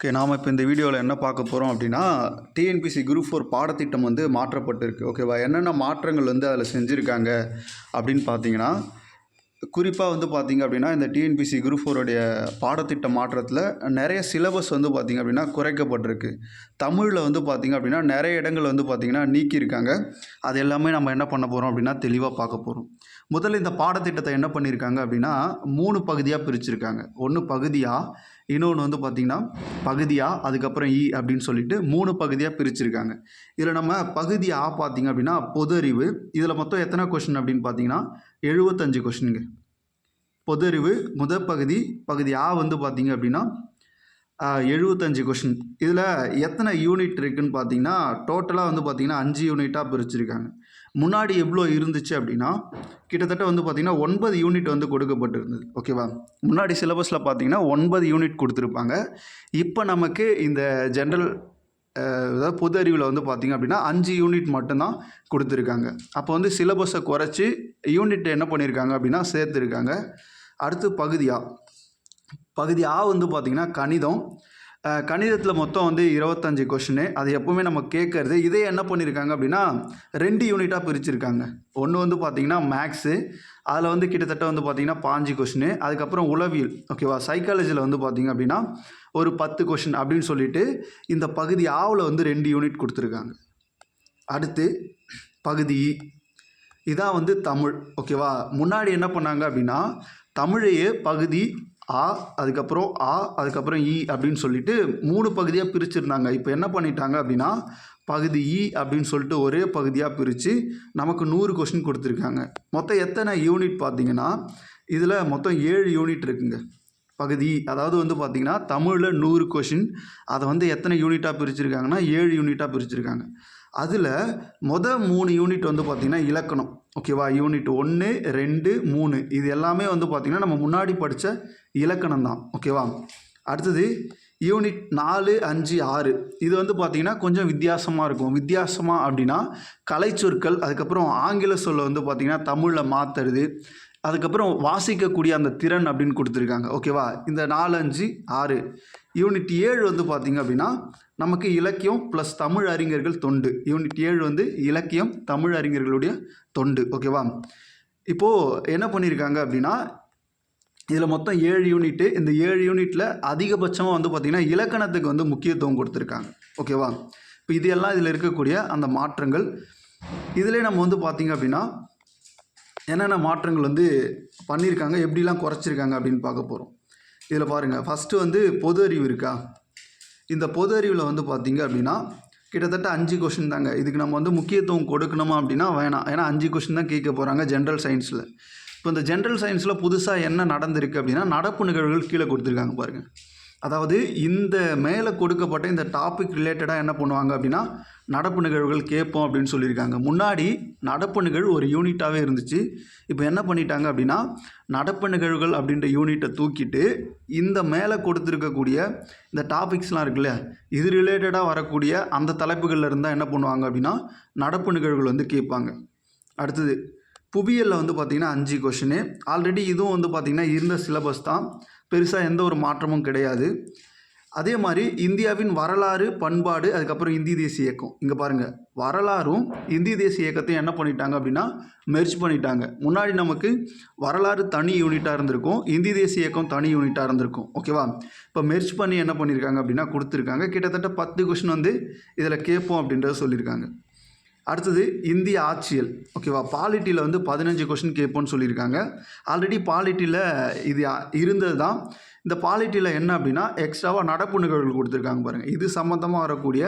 Okay நாம் இப்போ இந்த வீடியோவில் என்ன பார்க்க போகிறோம் அப்படின்னா டிஎன்பிசி குரூப் ஃபோர் பாடத்திட்டம் வந்து மாற்றப்பட்டிருக்கு. ஓகேவா என்னென்ன மாற்றங்கள் வந்து அதில் செஞ்சுருக்காங்க அப்படின்னு பார்த்தீங்கன்னா குறிப்பாக வந்து பார்த்தீங்க அப்படின்னா இந்த டிஎன்பிசி குரூப் ஃபோருடைய பாடத்திட்ட மாற்றத்தில் நிறைய சிலபஸ் வந்து பார்த்திங்க அப்படின்னா குறைக்கப்பட்டிருக்கு. தமிழில் வந்து பார்த்தீங்க அப்படின்னா நிறைய இடங்கள் வந்து பார்த்திங்கன்னா நீக்கியிருக்காங்க. அது எல்லாமே நம்ம என்ன பண்ண போகிறோம் அப்படின்னா தெளிவாக பார்க்க போகிறோம் முதல்ல இந்த பாடத்திட்டத்தை என்ன பண்ணியிருக்காங்க அப்படின்னா மூணு பகுதியாக பிரிச்சிருக்காங்க. ஒன்று பகுதியாக இன்னொன்று வந்து பார்த்திங்கன்னா பகுதியாக அதுக்கப்புறம் இ அப்படின்னு சொல்லிட்டு மூணு பகுதியாக பிரிச்சிருக்காங்க. இதில் நம்ம பகுதி ஆ பார்த்திங்க அப்படின்னா பொது அறிவு இதில் மொத்தம் எத்தனை கொஷின் அப்படின்னு பார்த்தீங்கன்னா எழுபத்தஞ்சு கொஷினுங்க பொது அறிவு முதல் பகுதி பகுதி ஆ வந்து பார்த்தீங்க அப்படின்னா எழுபத்தஞ்சு கொஷின் இதில் எத்தனை யூனிட் இருக்குதுன்னு பார்த்தீங்கன்னா டோட்டலாக வந்து பார்த்தீங்கன்னா அஞ்சு யூனிட்டாக பிரிச்சிருக்காங்க. முன்னாடி எவ்வளோ இருந்துச்சு அப்படின்னா கிட்டத்தட்ட வந்து பார்த்திங்கன்னா ஒன்பது யூனிட் வந்து கொடுக்கப்பட்டிருந்தது. ஓகேவா முன்னாடி சிலபஸில் பார்த்தீங்கன்னா ஒன்பது யூனிட் கொடுத்துருப்பாங்க. இப்போ நமக்கு இந்த ஜென்ரல் அதாவது பொது அறிவில் வந்து பார்த்திங்க அப்படின்னா அஞ்சு யூனிட் மட்டும்தான் கொடுத்துருக்காங்க. அப்போ வந்து சிலபஸை குறைச்சி யூனிட் என்ன பண்ணியிருக்காங்க அப்படின்னா சேர்த்துருக்காங்க. அடுத்து பகுதியாக பகுதி ஆ வந்து பார்த்திங்கன்னா கணிதம். கணிதத்தில் மொத்தம் வந்து இருபத்தஞ்சி கொஷினு அது எப்போவுமே நம்ம கேட்குறது இதே என்ன பண்ணியிருக்காங்க அப்படின்னா ரெண்டு யூனிட்டாக பிரிச்சுருக்காங்க. ஒன்று வந்து பார்த்திங்கன்னா மேக்ஸு அதில் வந்து கிட்டத்தட்ட வந்து பார்த்திங்கன்னா பாஞ்சு கொஷினு அதுக்கப்புறம் உளவியல் ஓகேவா சைக்காலஜியில் வந்து பார்த்திங்க அப்படின்னா ஒரு பத்து கொஷின் அப்படின்னு சொல்லிட்டு இந்த பகுதி ஆவில் வந்து ரெண்டு யூனிட் கொடுத்துருக்காங்க. அடுத்து பகுதி இதான் வந்து தமிழ் ஓகேவா முன்னாடி என்ன பண்ணாங்க அப்படின்னா தமிழையே பகுதி ஆ அதுக்கப்புறம் ஆ அதுக்கப்புறம் இ அப்படின்னு சொல்லிட்டு மூணு பகுதியாக பிரிச்சிருந்தாங்க. இப்போ என்ன பண்ணிட்டாங்க அப்படின்னா பகுதி இ அப்படின்னு சொல்லிட்டு ஒரே பகுதியாக பிரித்து நமக்கு நூறு கொஷின் கொடுத்துருக்காங்க. மொத்தம் எத்தனை யூனிட் பார்த்தீங்கன்னா இதில் மொத்தம் ஏழு யூனிட் இருக்குங்க. பகுதி அதாவது வந்து பார்த்திங்கன்னா தமிழில் நூறு கொஷின் அதை வந்து எத்தனை யூனிட்டாக பிரிச்சுருக்காங்கன்னா ஏழு யூனிட்டாக பிரிச்சுருக்காங்க. அதில் மொதல் மூணு யூனிட் வந்து பார்த்திங்கன்னா இலக்கணம். ஓகேவா யூனிட் ஒன்று ரெண்டு மூணு. இது எல்லாமே வந்து பார்த்திங்கன்னா நம்ம முன்னாடி படித்த இலக்கணம் தான் ஓகேவா அடுத்தது யூனிட் நாலு அஞ்சு ஆறு. இது வந்து பார்த்திங்கன்னா கொஞ்சம் வித்தியாசமாக இருக்கும். வித்தியாசமாக அப்படின்னா கலைச்சொற்கள் அதுக்கப்புறம் ஆங்கில சொல்ல வந்து பார்த்திங்கன்னா தமிழில் மாற்றுறது அதுக்கப்புறம் வாசிக்கக்கூடிய அந்த திறன் அப்படின்னு கொடுத்துருக்காங்க. ஓகேவா இந்த நாலு அஞ்சு ஆறு. யூனிட் ஏழு வந்து பார்த்திங்க அப்படின்னா நமக்கு இலக்கியம் ப்ளஸ் தமிழ் அறிஞர்கள் தொண்டு. யூனிட் ஏழு வந்து இலக்கியம் தமிழ் அறிஞர்களுடைய தொண்டு. ஓகேவா இப்போது என்ன பண்ணியிருக்காங்க அப்படின்னா இதில் மொத்தம் ஏழு யூனிட்டு இந்த ஏழு யூனிட்டில் அதிகபட்சமாக வந்து பார்த்திங்கன்னா இலக்கணத்துக்கு வந்து முக்கியத்துவம் கொடுத்துருக்காங்க. ஓகேவா இப்போ இது எல்லாம் இதில் இருக்கக்கூடிய அந்த மாற்றங்கள். இதிலே நம்ம வந்து பார்த்திங்க அப்படின்னா என்னென்ன மாற்றங்கள் வந்து பண்ணியிருக்காங்க எப்படிலாம் குறைச்சிருக்காங்க அப்படின்னு பார்க்க போகிறோம் இதில் பாருங்கள் ஃபஸ்ட்டு வந்து பொது அறிவு இருக்கா? இந்த பொது அறிவில் வந்து பார்த்தீங்க அப்படின்னா கிட்டத்தட்ட அஞ்சு கொஷின் தாங்க. இதுக்கு நம்ம வந்து முக்கியத்துவம் கொடுக்கணுமா அப்படின்னா வேணாம். ஏன்னா அஞ்சு கொஷின் தான் கேட்க போகிறாங்க ஜென்ரல் சயின்ஸில் இப்போ இந்த ஜென்ரல் சயின்ஸில் புதுசாக என்ன நடந்திருக்கு அப்படின்னா நடப்பு நிகழ்வுகள் கீழே கொடுத்துருக்காங்க பாருங்கள் அதாவது இந்த மேலே கொடுக்கப்பட்ட இந்த டாபிக் ரிலேட்டடாக என்ன பண்ணுவாங்க அப்படின்னா நடப்பு நிகழ்வுகள் கேட்போம் அப்படின்னு சொல்லியிருக்காங்க. முன்னாடி நடப்பு நிகழ்வு ஒரு யூனிட்டாகவே இருந்துச்சு. இப்போ என்ன பண்ணிட்டாங்க அப்படின்னா நடப்பு நிகழ்வுகள் அப்படின்ற யூனிட்டை தூக்கிட்டு இந்த மேலே கொடுத்துருக்கக்கூடிய இந்த டாபிக்ஸ்லாம் இருக்குல்ல இது ரிலேட்டடாக வரக்கூடிய அந்த தலைப்புகளில் இருந்தால் என்ன பண்ணுவாங்க அப்படின்னா நடப்பு நிகழ்வுகள் வந்து கேட்பாங்க. அடுத்தது புவியலில் வந்து பார்த்திங்கன்னா அஞ்சு கொஷினு ஆல்ரெடி இதுவும் வந்து பார்த்திங்கன்னா இருந்த சிலபஸ் தான். பெருசாக எந்த ஒரு மாற்றமும் கிடையாது. அதே மாதிரி இந்தியாவின் வரலாறு பண்பாடு அதுக்கப்புறம் இந்திய தேசிய இயக்கம். இங்கே பாருங்கள் வரலாறும் இந்திய தேசிய இயக்கத்தையும் என்ன பண்ணிட்டாங்க அப்படின்னா மெர்ச் பண்ணிட்டாங்க. முன்னாடி நமக்கு வரலாறு தனி யூனிட்டாக இருந்திருக்கும். இந்திய தேசிய இயக்கம் தனி யூனிட்டாக இருந்திருக்கும். ஓகேவா இப்போ மெர்ச் பண்ணி என்ன பண்ணியிருக்காங்க அப்படின்னா கொடுத்துருக்காங்க. கிட்டத்தட்ட பத்து கொஷின் வந்து இதில் கேட்போம் அப்படின்றத சொல்லியிருக்காங்க அடுத்தது இந்திய ஆட்சியல். ஓகேவா பாலிட்டியில் வந்து பதினஞ்சு கொஷின் கேட்போன்னு சொல்லியிருக்காங்க. ஆல்ரெடி பாலிட்டியில் இது இருந்தது தான் இந்த பாலிட்டியில் என்ன அப்படின்னா எக்ஸ்ட்ராவாக நடப்பு நிகழ்வுகள் கொடுத்துருக்காங்க பாருங்கள் இது சம்மந்தமாக வரக்கூடிய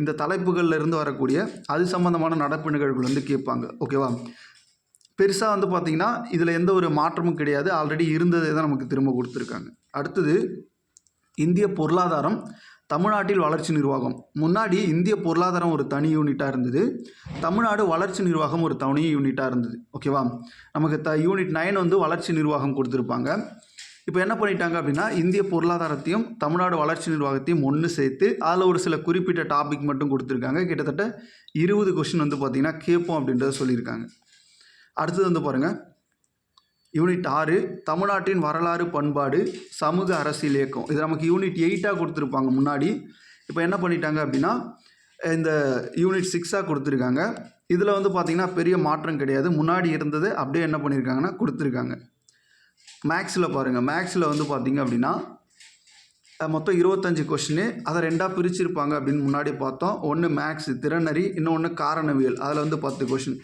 இந்த தலைப்புகளில் இருந்து வரக்கூடிய அது சம்மந்தமான நடப்பு நிகழ்வுகள் வந்து கேட்பாங்க. ஓகேவா பெருசாக வந்து பார்த்திங்கன்னா இதில் எந்த ஒரு மாற்றமும் கிடையாது. ஆல்ரெடி இருந்ததை தான் நமக்கு திரும்ப கொடுத்துருக்காங்க. அடுத்தது இந்திய பொருளாதாரம் தமிழ்நாட்டில் வளர்ச்சி நிர்வாகம். முன்னாடி இந்திய பொருளாதாரம் ஒரு தனி யூனிட்டாக இருந்தது. தமிழ்நாடு வளர்ச்சி நிர்வாகம் ஒரு தனி யூனிட்டாக இருந்தது. ஓகேவா நமக்கு த யூனிட் நைன் வந்து வளர்ச்சி நிர்வாகம் கொடுத்துருப்பாங்க. இப்போ என்ன பண்ணிட்டாங்க அப்படின்னா இந்திய பொருளாதாரத்தையும் தமிழ்நாடு வளர்ச்சி நிர்வாகத்தையும் ஒன்று சேர்த்து அதில் ஒரு சில குறிப்பிட்ட டாபிக் மட்டும் கொடுத்துருக்காங்க. கிட்டத்தட்ட இருபது கொஷின் வந்து பார்த்திங்கன்னா கேட்போம் அப்படின்றத சொல்லியிருக்காங்க. அடுத்தது வந்து பாருங்கள் யூனிட் ஆறு தமிழ்நாட்டின் வரலாறு பண்பாடு சமூக அரசியல் இயக்கம். இது நமக்கு யூனிட் எயிட்டாக கொடுத்துருப்பாங்க முன்னாடி. இப்போ என்ன பண்ணிட்டாங்க அப்படின்னா இந்த யூனிட் சிக்ஸாக கொடுத்துருக்காங்க. இதில் வந்து பார்த்திங்கன்னா பெரிய மாற்றம் கிடையாது. முன்னாடி இருந்தது அப்படியே என்ன பண்ணியிருக்காங்கன்னா கொடுத்துருக்காங்க. மேக்ஸில் பாருங்கள் மேக்ஸில் வந்து பார்த்திங்க அப்படின்னா மொத்தம் இருபத்தஞ்சி கொஷினு அதை ரெண்டாக பிரிச்சிருப்பாங்க அப்படின்னு முன்னாடி பார்த்தோம். ஒன்று மேக்ஸ் திறனறி இன்னொன்று காரணவியல். அதில் வந்து பத்து கொஷின்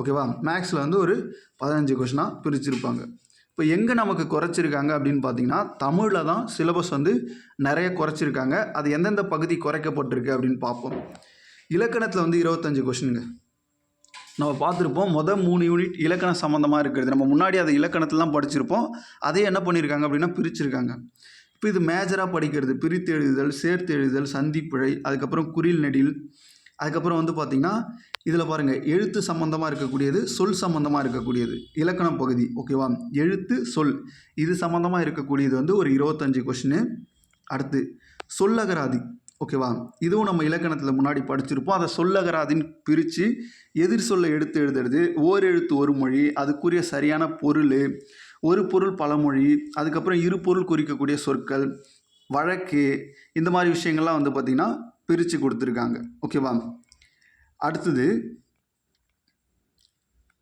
ஓகேவா? மேக்ஸில் வந்து ஒரு பதினஞ்சு கொஷினாக பிரிச்சிருப்பாங்க. இப்போ எங்கே நமக்கு குறைச்சிருக்காங்க அப்படின்னு பார்த்தீங்கன்னா தமிழில் தான் சிலபஸ் வந்து நிறைய குறைச்சிருக்காங்க. அது எந்தெந்த பகுதி குறைக்கப்பட்டிருக்கு அப்படின்னு பார்ப்போம். இலக்கணத்தில் வந்து இருபத்தஞ்சு கொஷினுங்க நம்ம பார்த்துருப்போம் மொதல் மூணு யூனிட் இலக்கணம் சம்மந்தமாக இருக்கிறது. நம்ம முன்னாடி அதை இலக்கணத்திலாம் படிச்சிருப்போம். அதே என்ன பண்ணியிருக்காங்க அப்படின்னா பிரிச்சிருக்காங்க. இப்போ இது மேஜராக படிக்கிறது பிரித்து எழுதுதல் சேர்த்து எழுதுதல் சந்திப்பிழை அதுக்கப்புறம் குறில் நெடில் அதுக்கப்புறம் வந்து பார்த்திங்கன்னா இதில் பாருங்கள் எழுத்து சம்மந்தமாக இருக்கக்கூடியது சொல் சம்மந்தமாக இருக்கக்கூடியது. இலக்கணம் பகுதி ஓகேவா எழுத்து சொல். இது சம்மந்தமாக இருக்கக்கூடியது வந்து ஒரு இருபத்தஞ்சு கொஷினு அடுத்து சொல்லகராதி ஓகேவா இதுவும் நம்ம இலக்கணத்தில் முன்னாடி படிச்சிருப்போம். அதை சொல்லகராதின்னு பிரித்து எதிர் சொல்ல எடுத்து எழுதுறது ஓர் எழுத்து ஒரு மொழி அதுக்குரிய சரியான பொருள் ஒரு பொருள் பழமொழி அதுக்கப்புறம் இரு பொருள் குறிக்கக்கூடிய சொற்கள் வழக்கு இந்த மாதிரி விஷயங்கள்லாம் வந்து பார்த்திங்கன்னா பிரித்து கொடுத்துருக்காங்க ஓகேவா அடுத்தது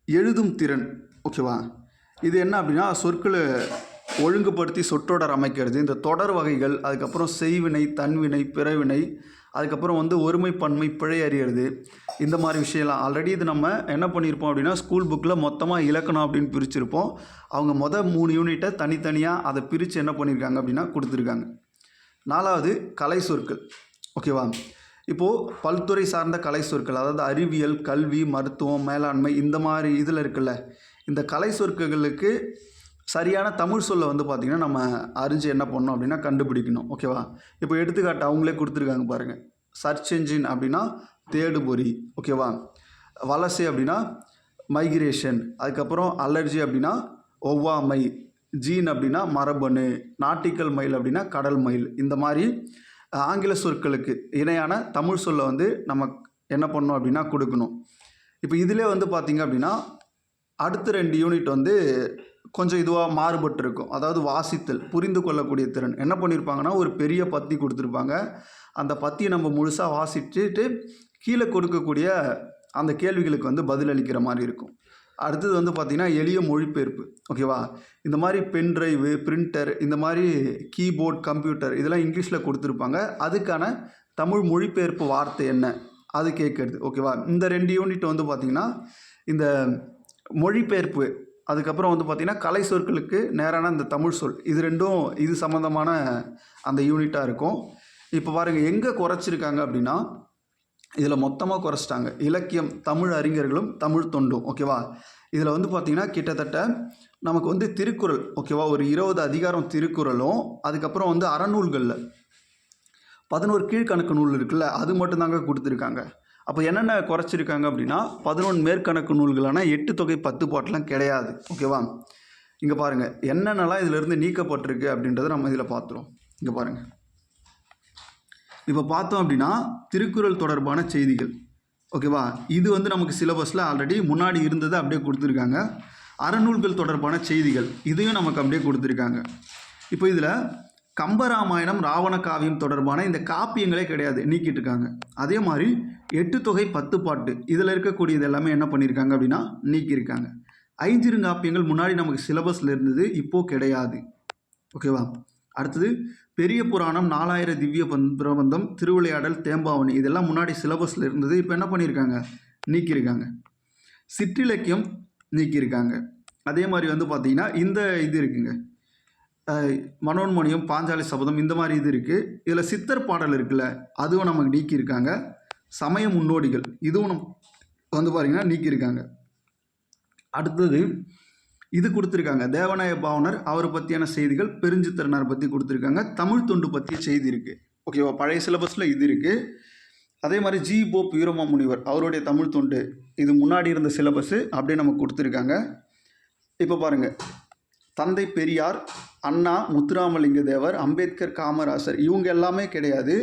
எழுதும் திறன். ஓகேவா இது என்ன அப்படின்னா சொற்களை ஒழுங்குபடுத்தி சொற்றொடர் அமைக்கிறது. இந்த தொடர் வகைகள் அதுக்கப்புறம் செய்வினை தன்வினை பிறவினை அதுக்கப்புறம் வந்து ஒருமைப்பன்மை பிழை அறியறது. இந்த மாதிரி விஷயம்லாம். ஆல்ரெடி இது நம்ம என்ன பண்ணியிருப்போம் அப்படின்னா ஸ்கூல் புக்கில் மொத்தமாக இலக்கணம் அப்படின்னு பிரிச்சிருப்போம். அவங்க மொதல் மூணு யூனிட்டை தனித்தனியாக அதை பிரித்து என்ன பண்ணியிருக்காங்க அப்படின்னா கொடுத்துருக்காங்க. நாலாவது கலை சொற்கள். ஓகேவா இப்போது பல்துறை சார்ந்த கலை சொற்கள் அதாவது அறிவியல் கல்வி மருத்துவம் மேலாண்மை இந்த மாதிரி இதில் இருக்குல்ல இந்த கலை சொற்களுக்கு சரியான தமிழ் சொல்லை வந்து பார்த்திங்கன்னா நம்ம அறிஞ்சு என்ன பண்ணோம் அப்படின்னா கண்டுபிடிக்கணும். ஓகேவா இப்போ எடுத்துக்காட்டு அவங்களே கொடுத்துருக்காங்க பாருங்கள் சர்ச் என்ஜின் அப்படின்னா தேடுபொறி. ஓகேவா வலசை அப்படின்னா மைக்ரேஷன் அதுக்கப்புறம் அலர்ஜி அப்படின்னா ஒவ்வாமை. ஜீன் அப்படின்னா மரபணு. நாட்டிக்கல் மயில் அப்படின்னா கடல் மயில். இந்த மாதிரி ஆங்கில சொற்களுக்கு இணையான தமிழ் சொல்லை வந்து நம்ம என்ன பண்ணோம் அப்படின்னா கொடுக்கணும். இப்போ இதிலே வந்து பார்த்திங்க அப்படின்னா அடுத்த ரெண்டு யூனிட் வந்து கொஞ்சம் இதுவாக மாறுபட்டு இருக்கும் அதாவது வாசித்தல் புரிந்து கொள்ளக்கூடிய திறன். என்ன பண்ணியிருப்பாங்கன்னா ஒரு பெரிய பத்தி கொடுத்துருப்பாங்க. அந்த பத்தியை நம்ம முழுசாக வாசிச்சுட்டு கீழே கொடுக்கக்கூடிய அந்த கேள்விகளுக்கு வந்து பதிலளிக்கிற மாதிரி இருக்கும். அடுத்தது வந்து பார்த்திங்கன்னா எளிய மொழிபெயர்ப்பு ஓகேவா? இந்த மாதிரி பென் ட்ரைவு பிரிண்டர் இந்த மாதிரி கீபோர்ட் கம்ப்யூட்டர் இதெல்லாம் இங்கிலீஷில் கொடுத்துருப்பாங்க. அதுக்கான தமிழ் மொழிபெயர்ப்பு வார்த்தை என்ன? அது கேட்குறது ஓகேவா? இந்த ரெண்டு யூனிட் வந்து பார்த்திங்கன்னா இந்த மொழிபெயர்ப்பு அதுக்கப்புறம் வந்து பார்த்திங்கன்னா கலை சொற்களுக்கு நேரான அந்த தமிழ் சொல் இது ரெண்டும் இது சம்மந்தமான அந்த யூனிட்டாக இருக்கும். இப்போ பாருங்கள் எங்கே குறைச்சிருக்காங்க அப்படின்னா இதில் மொத்தமாக குறைச்சிட்டாங்க. இலக்கியம் தமிழ் அறிஞர்களும் தமிழ் தொண்டும் ஓகேவா? இதில் வந்து பார்த்திங்கன்னா கிட்டத்தட்ட நமக்கு வந்து திருக்குறள் ஓகேவா? ஒரு இருபது அதிகாரம் திருக்குறளும் அதுக்கப்புறம் வந்து அறநூல்களில். பதினோரு கீழ்கணக்கு நூல் இருக்குல்ல அது மட்டும்தாங்க கொடுத்துருக்காங்க. அப்போ என்னென்ன குறைச்சிருக்காங்க அப்படின்னா பதினொன்று மேற்கணக்கு நூல்களான எட்டு தொகை பத்து பாட்டெலாம் கிடையாது ஓகேவா? இங்கே பாருங்கள் என்னென்னலாம் இதிலிருந்து நீக்கப்பட்டிருக்கு அப்படின்றத நம்ம இதில் பார்த்துருவோம். இங்கே பாருங்கள் இப்போ பார்த்தோம் அப்படின்னா திருக்குறள் தொடர்பான செய்திகள். ஓகேவா இது வந்து நமக்கு சிலபஸில் ஆல்ரெடி முன்னாடி இருந்ததை அப்படியே கொடுத்துருக்காங்க. அறநூல்கள் தொடர்பான செய்திகள் இதையும் நமக்கு அப்படியே கொடுத்துருக்காங்க. இப்போ இதில் கம்பராமாயணம் ராவண காவியம் தொடர்பான இந்த காப்பியங்களே கிடையாது நீக்கிட்டு இருக்காங்க. அதே மாதிரி எட்டு தொகை பத்து பாட்டு இதில் இருக்கக்கூடியது எல்லாமே என்ன பண்ணியிருக்காங்க அப்படின்னா நீக்கியிருக்காங்க. ஐஞ்சிருங்காப்பியங்கள் முன்னாடி நமக்கு சிலபஸில் இருந்தது இப்போது கிடையாது. ஓகேவா அடுத்தது பெரிய புராணம் நாலாயிர திவ்ய பந்த் பிரபந்தம் திருவிளையாடல் தேம்பாவணி இதெல்லாம் முன்னாடி சிலபஸில் இருந்தது. இப்போ என்ன பண்ணியிருக்காங்க நீக்கியிருக்காங்க சிற்றிலக்கியம் நீக்கியிருக்காங்க அதே மாதிரி வந்து பார்த்திங்கன்னா இந்த இது இருக்குங்க. மனோன்மணியம் பாஞ்சாலி சபதம் இந்த மாதிரி இது இருக்குது இதில் சித்தர் பாடல் இருக்குல்ல அதுவும் நமக்கு நீக்கியிருக்காங்க சமய முன்னோடிகள் இதுவும் நம் வந்து பார்த்திங்கன்னா நீக்கியிருக்காங்க அடுத்தது இது கொடுத்துருக்காங்க. தேவநாய பாவனர் அவரை பற்றியான செய்திகள் பெருஞ்சித்திரனார் பற்றி கொடுத்துருக்காங்க. தமிழ் தொண்டு பற்றிய செய்தி இருக்குது ஓகேவா பழைய சிலபஸில் இது இருக்குது அதே மாதிரி ஜி. போப் வீரமா முனிவர் அவருடைய தமிழ் தொண்டு இது முன்னாடி இருந்த சிலபஸ்ஸு அப்படியே நமக்கு கொடுத்துருக்காங்க. இப்போ பாருங்கள் தந்தை பெரியார் அண்ணா முத்துராமலிங்க தேவர் அம்பேத்கர் காமராசர் இவங்க எல்லாமே கிடையாது.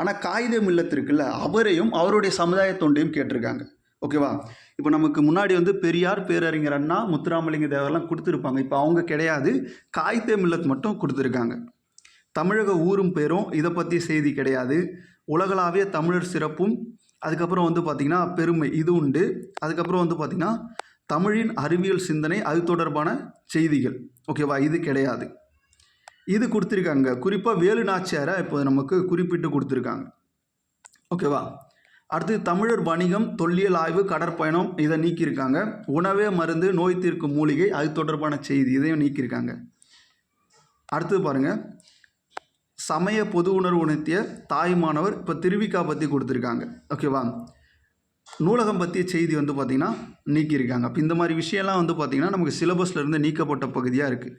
ஆனால் காகிதம் இல்லத்திருக்குல்ல அவரையும் அவருடைய சமுதாய தொண்டையும் கேட்டிருக்காங்க. ஓகேவா இப்போ நமக்கு முன்னாடி வந்து பெரியார் பேரறிஞர் அண்ணா முத்துராமலிங்க தேவரெல்லாம் கொடுத்துருப்பாங்க. இப்போ அவங்க கிடையாது. காய்த்தே மில்லத் மட்டும் கொடுத்துருக்காங்க. தமிழக ஊரும் பேரும் இதை பற்றி செய்தி கிடையாது. உலகளாவிய தமிழர் சிறப்பும் அதுக்கப்புறம் வந்து பார்த்திங்கன்னா பெருமை இது உண்டு. அதுக்கப்புறம் வந்து பார்த்திங்கன்னா தமிழின் அறிவியல் சிந்தனை அது தொடர்பான செய்திகள். ஓகேவா இது கிடையாது. இது கொடுத்துருக்காங்க. குறிப்பாக வேலு நாச்சியாரை இப்போ நமக்கு குறிப்பிட்டு கொடுத்துருக்காங்க. ஓகேவா அடுத்து தமிழர் வணிகம் தொல்லியல் ஆய்வு கடற்பயணம் இதை நீக்கியிருக்காங்க. உணவே மருந்து நோய் தீர்க்கும் மூலிகை அது தொடர்பான செய்தி இதையும் நீக்கியிருக்காங்க. அடுத்து பாருங்கள் சமய பொது உணர்வு உணர்த்திய தாய்மானவர் இப்போ திருவிக்கா பற்றி கொடுத்துருக்காங்க. ஓகேவா நூலகம் பற்றிய செய்தி வந்து பார்த்திங்கன்னா நீக்கியிருக்காங்க. அப்போ இந்த மாதிரி விஷயம்லாம் வந்து பார்த்திங்கன்னா நமக்கு சிலபஸ்லேருந்து நீக்கப்பட்ட பகுதியாக இருக்குது